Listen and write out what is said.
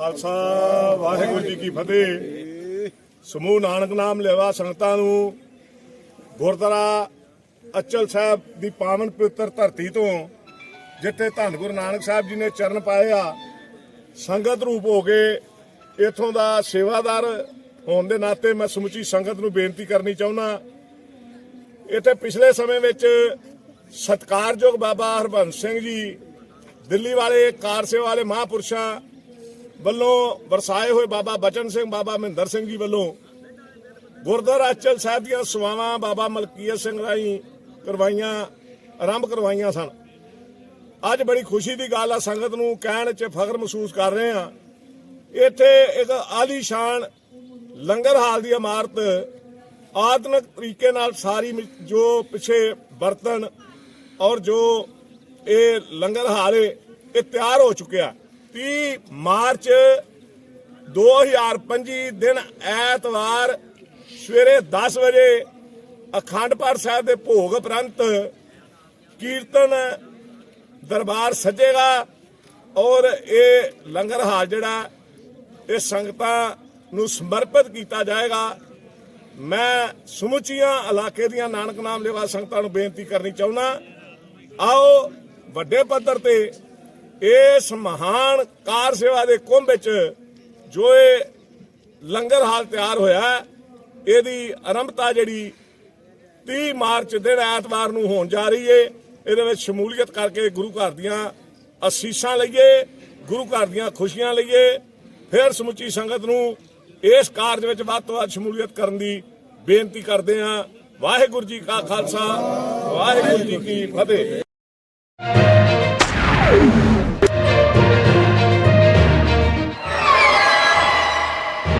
ਖਾਲਸਾ, ਵਾਹਿਗੁਰੂ ਜੀ ਕੀ ਫਤਿਹ। ਸਮੂਹ ਨਾਨਕ ਨਾਮ ਲੈਵਾ ਸੰਗਤਾਂ ਨੂੰ। ਗੁਰਦੁਆਰਾ ਅਚਲ ਸਾਹਿਬ ਦੀ ਪਾਵਨ ਪਵਿੱਤਰ ਧਰਤੀ ਤੋਂ, ਜਿੱਥੇ ਧੰਨ ਗੁਰੂ ਨਾਨਕ ਸਾਹਿਬ ਜੀ ਨੇ ਚਰਨ ਪਾਏ ਆ ਸੰਗਤ ਰੂਪ ਹੋ ਕੇ ਇਥੋਂ ਦਾ ਸੇਵਾਦਾਰ ਹੋਣ ਦੇ ਨਾਤੇ ਮੈਂ ਸਮੁੱਚੀ ਸੰਗਤ ਨੂੰ ਬੇਨਤੀ ਕਰਨੀ ਚਾਹੁੰਦਾ। ਇੱਥੇ ਪਿਛਲੇ ਸਮੇਂ ਵਿੱਚ ਸਤਕਾਰਯੋਗ ਬਾਬਾ ਹਰਬੰਸ ਸਿੰਘ ਜੀ, ਦਿੱਲੀ ਵਾਲੇ ਕਾਰ ਸੇਵਾ ਵਾਲੇ ਮਹਾਪੁਰਸ਼ਾਂ ਵੱਲੋਂ ਵਰਸਾਏ ਹੋਏ ਬਾਬਾ ਬਚਨ ਸਿੰਘ ਬਾਬਾ ਮਹਿੰਦਰ ਸਿੰਘ ਜੀ ਵੱਲੋਂ ਗੁਰਦੁਆਰਾ ਅਚਲ ਸਾਹਿਬ ਦੀਆਂ ਸੇਵਾਵਾਂ ਬਾਬਾ ਮਲਕੀਅਤ ਸਿੰਘ ਰਾਹੀਂ ਕਰਵਾਈਆਂ ਆਰੰਭ ਕਰਵਾਈਆਂ ਸਨ। ਅੱਜ ਬੜੀ ਖੁਸ਼ੀ ਦੀ ਗੱਲ ਆ ਸੰਗਤ ਨੂੰ ਕਹਿਣ 'ਚ ਫਖਰ ਮਹਿਸੂਸ ਕਰ ਰਹੇ ਆ ਇੱਥੇ ਇੱਕ ਆਲੀਸ਼ਾਨ ਲੰਗਰ ਹਾਲ ਦੀ ਇਮਾਰਤ ਆਧੁਨਿਕ ਤਰੀਕੇ ਨਾਲ ਸਾਰੀ ਮਿ- ਜੋ ਪਿਛੇ ਬਰਤਨ ਔਰ ਜੋ ਇਹ ਲੰਗਰ ਹਾਲ ਏ, ਇਹ ਤਿਆਰ ਹੋ ਚੁੱਕਿਆ। 30 ਮਾਰਚ 2025 ਦਿਨ ਐਤਵਾਰ ਸਵੇਰੇ 10 ਵਜੇ ਅਖੰਡ ਪਾਠ ਸਾਹਿਬ ਦੇ ਭੋਗ ਉਪਰੰਤ ਕੀਰਤਨ ਦਰਬਾਰ ਸਜੇਗਾ ਔਰ ਇਹ ਲੰਗਰ ਹਾਲ ਜਿਹੜਾ, ਇਹ ਸੰਗਤਾਂ ਨੂੰ ਸਮਰਪਿਤ ਕੀਤਾ ਜਾਏਗਾ। ਮੈਂ ਸਮੁੱਚੀਆਂ ਇਲਾਕੇ ਦੀਆਂ ਨਾਨਕ ਨਾਮ ਲੈਵਾ ਸੰਗਤਾਂ ਨੂੰ ਬੇਨਤੀ ਕਰਨੀ ਚਾਹੁੰਦਾ। ਆਓ ਵੱਡੇ ਪੱਧਰ ਤੇ ਇਸ ਮਹਾਨ ਕਾਰ ਸੇਵਾ ਦੇ ਕੁੰਭ ਵਿੱਚ ਜੋ ਇਹ ਲੰਗਰ ਹਾਲ ਤਿਆਰ ਹੋਇਆ ਇਹਦੀ ਆਰੰਭਤਾ ਜਿਹੜੀ 30 ਮਾਰਚ ਦਿਨ ਐਤਵਾਰ ਨੂੰ ਹੋਣ ਜਾ ਰਹੀ ਏ। ਇਹਦੇ ਵਿੱਚ ਸ਼ਮੂਲੀਅਤ ਕਰਕੇ ਗੁਰੂ ਘਰ ਦੀਆਂ ਅਸੀਸਾਂ ਲਈਏ, ਗੁਰੂ ਘਰ ਦੀਆਂ ਖੁਸ਼ੀਆਂ ਲਈਏ। ਫਿਰ ਸਮੁੱਚੀ ਸੰਗਤ ਨੂੰ ਇਸ ਕਾਰਜ ਵਿੱਚ ਵੱਧ ਤੋਂ ਵੱਧ ਸ਼ਮੂਲੀਅਤ ਕਰਨ ਦੀ ਬੇਨਤੀ ਕਰਦੇ ਹਾਂ। ਵਾਹਿਗੁਰੂ ਜੀ ਕਾ ਖਾਲਸਾ, ਵਾਹਿਗੁਰੂ ਜੀ ਕੀ ਫਤਿਹ।